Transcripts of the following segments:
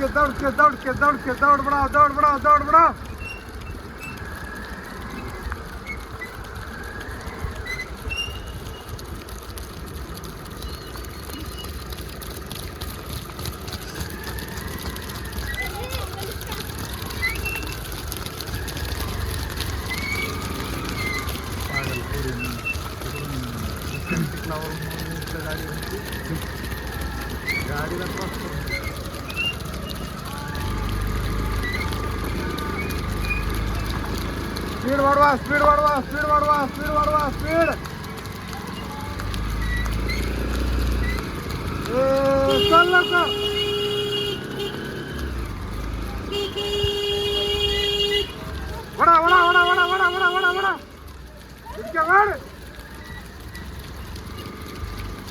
दौड़ के दौड़ के दौड़ के दौड़ बढ़ाओ दौड़ बढ़ाओ दौड़ बढ़ाओ गाडीला क्रॉस करून स्पीड वाढवा स्पीड वाढवा स्पीड वाढवा स्पीड वाढवा स्पीड चल लवकर वडा वडा वडा वडा वडा वडा वडा वडा इतक्या वाढ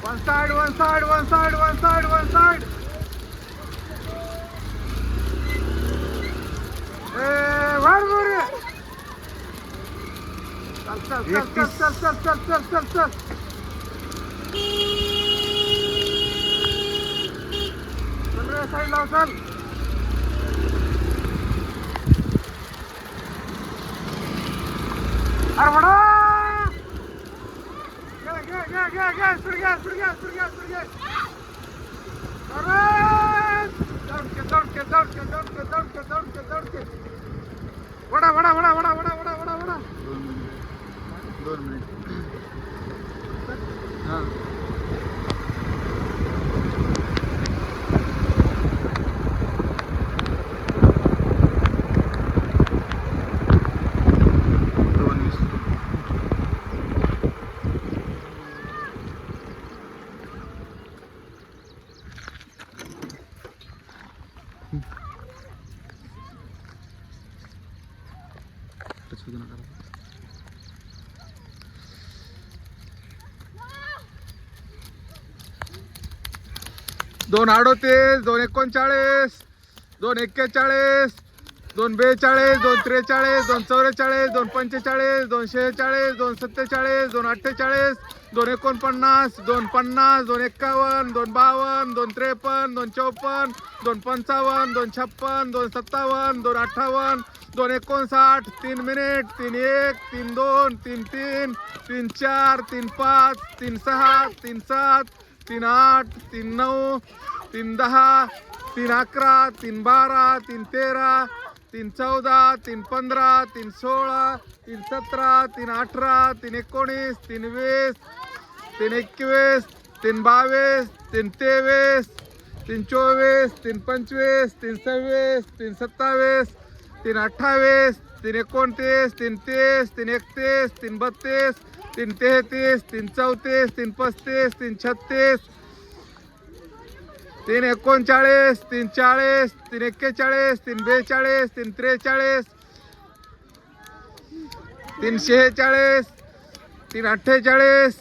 one side one side one side one side one Sal, sal, sal, sal, sal, sal, sal, sal, touch नका दोन अडोतीस दोन एकोणचाळीस दोन एक्केचाळीस दोन बेचाळीस दोन त्रेचाळीस दोन चौवेचाळीस दोन पंचेचाळीस दोन शेहेचाळीस दोन सत्तेचाळीस दोन अठ्ठेचाळीस दोन एकोणपन्नास दोन पन्नास दोन एक्कावन्न दोन बावन्न दोन त्रेपन्न दोन चौपन्न दोन पंचावन्न दोन छप्पन दोन सत्तावन्न दोन अठ्ठावन्न दोन एकोणसाठ तीन मिनिट तीन एक तीन दोन तीन तीन तीन चार तीन पाच तीन सहा तीन सात तीन आठ तीन नऊ तीन दहा तीन अकरा तीन बारा तीन तेरा तीन चौदा तीन पंधरा तीन सोळा तीन सतरा तीन अठरा तीन एकोणीस तीन वीस तीन एकवीस तीन बावीस तीन तेवीस तीन चोवीस तीन पंचवीस तीन सव्वीस तीन सत्तावीस तीन अठ्ठावीस तीन एकोणतीस तीन तीस तीन एकतीस तीन बत्तीस तीन तेहतीस तीन चौतीस तीन पस्तीस तीन छत्तीस तीन एकोणचाळीस तीन चाळीस तीन एक्केचाळीस तीन बेचाळीस तीन त्रेचाळीस तीन शेहेचाळीस तीन अठ्ठेचाळीस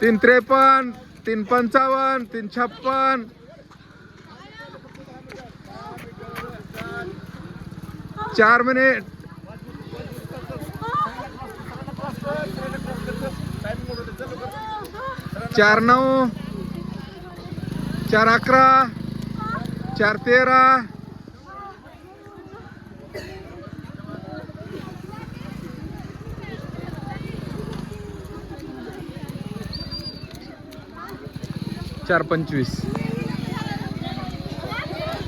तीन त्रेपन्न तीन पंचावन्न तीन छप्पन चार मिनिट. चार नऊ. चार अकरा. चार तेरा. चार पंचवीस.